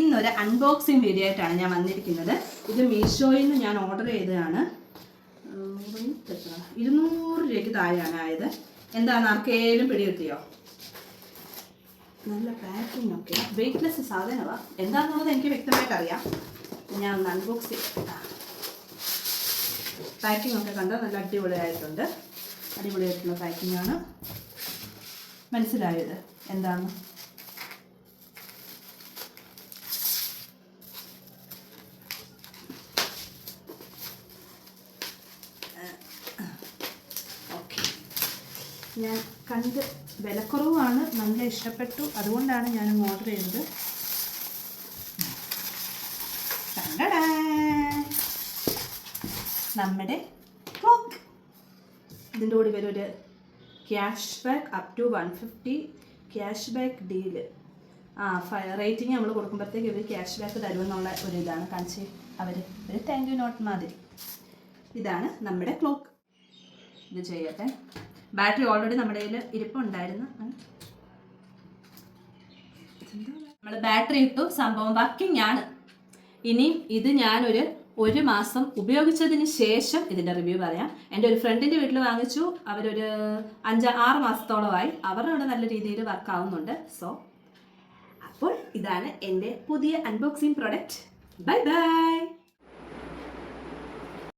ഇന്നൊരു unboxing video ആയിട്ടാണ് ഞാൻ വന്നിരിക്കുന്നത്. ഇത് മീഷോയിൽ നിന്ന് ഞാൻ ഓർഡർ ചെയ്തതാണ്? ഇരുന്നൂറ് രൂപയ്ക്ക് താഴെയാണ് ആയത്. എന്താണ്? ആർക്കേലും പിടികിട്ടിയോ? നല്ല പാക്കിംഗ് ഒക്കെ. വെയിറ്റ്ലെസ് സാധനമാണ് എന്താണെന്നുള്ളത് എനിക്ക് വ്യക്തമായിട്ട് അറിയാം ഞാൻ ഒന്ന് അൺബോക്സ് പാക്കിംഗ് ഒക്കെ കണ്ടാൽ നല്ല അടിപൊളിയായിട്ടുണ്ട്. അടിപൊളിയായിട്ടുള്ള പാക്കിംഗ് ആണ്. മനസ്സിലായത് എന്താണ്? ഞാൻ കണ്ട് വിലക്കുറവാണ് നല്ല ഇഷ്ടപ്പെട്ടു. അതുകൊണ്ടാണ് ഞാൻ ഓർഡർ ചെയ്തത്. നമ്മുടെ ക്ലോക്ക് ഇതിന്റെ കൂടി വരൊരു cash back up to one fifty cash back deal ആ റേറ്റിംഗ് നമ്മൾ കൊടുക്കുമ്പോഴത്തേക്ക് ഇവർ ക്യാഷ് ബാക്ക് തരുമെന്നുള്ള ഒരു ഇതാണ്. കാണിച്ച് അവർ ഒരു താങ്ക് യു നോട്ട് മാതിരി. ഇതാണ് നമ്മുടെ ക്ലോക്ക് ഇത് ചെയ്യട്ടെ. ബാറ്ററി ഓൾറെഡി നമ്മുടെ കയ്യിൽ ഇരിപ്പുണ്ടായിരുന്നു. നമ്മൾ ബാറ്ററി ഇട്ടു. സംഭവം വർക്കിംഗ് ആണ്. ഇനിയും ഇത് ഞാനൊരു ഒരു മാസം ഉപയോഗിച്ചതിന് ശേഷം ഇതിന്റെ റിവ്യൂ പറയാം. എന്റെ ഒരു ഫ്രണ്ടിന്റെ വീട്ടിൽ വാങ്ങിച്ചു. അവരൊരു അഞ്ച് ആറ് മാസത്തോളമായി. അവരുടെ ഇവിടെ നല്ല രീതിയിൽ വർക്ക് ആവുന്നുണ്ട്. സോ അപ്പോൾ ഇതാണ് എന്റെ പുതിയ അൺബോക്സിങ് പ്രോഡക്റ്റ് ബൈ ബൈ